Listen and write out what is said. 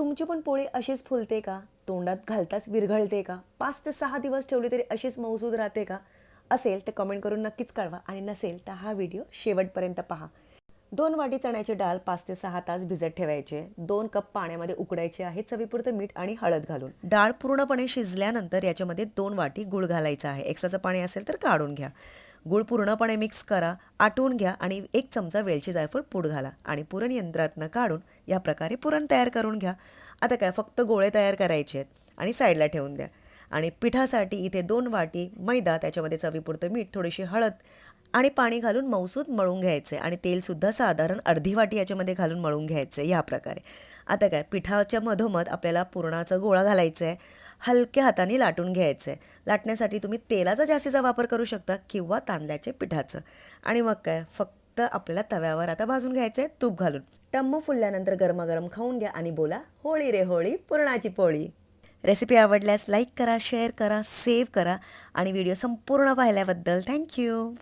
तुमची पण पोळी अशीच फुलते का? तोंडात घालताच विरघळते का? पाच ते सहा दिवस ठेवली तरी अशीच मौजूद राहते का? असेल तर कमेंट करून नक्कीच कळवा आणि नसेल तर हा व्हिडिओ शेवटपर्यंत पहा. दोन वाटी चण्याची डाळ पाच ते सहा तास भिजत ठेवायचे. दोन कप पाण्यामध्ये उकडायचे आहे चवीपुरतं मीठ आणि हळद घालून. डाळ पूर्णपणे शिजल्यानंतर याच्यामध्ये दोन वाटी गुळ घालायचा आहे. एक्स्ट्राचं पाणी असेल तर काढून घ्या. गूळ पूर्णपणे मिक्स करा आटवून घ्या आणि एक चमचा वेलची जायफळ पूड घाला आणि पुरण यंत्रातनं काढून या प्रकारे पुरण तयार करून घ्या. आता काय फक्त गोळे तयार करायचे आहेत आणि साईडला ठेवून द्या. आणि पिठासाठी इथे दोन वाटी मैदा त्याच्यामध्ये चवीपुरतं मीठ थोडीशी हळद आणि पाणी घालून मौसूद मळून घ्यायचे आणि तेलसुद्धा साधारण अर्धी वाटी याच्यामध्ये घालून मळून घ्यायचे या प्रकारे. आता काय पिठाच्या मधोमध आपल्याला पुरणाचा गोळा घालायचा आहे हलक्या हाताने लाटून घ्यायचं. आहे लाटण्यासाठी तुम्ही तेलाचा जास्तीचा वापर करू शकता किंवा तांदळाच्या पिठाचं. आणि मग काय फक्त आपल्याला तव्यावर आता भाजून घ्यायचं आहे तूप घालून. टम्म फुलल्यानंतर गरमागरम खाऊन घ्या आणि बोला होळी रे होळी पुरणाची पोळी. रेसिपी आवडल्यास लाईक करा शेअर करा सेव्ह करा आणि व्हिडिओ संपूर्ण पाहिल्याबद्दल थँक्यू.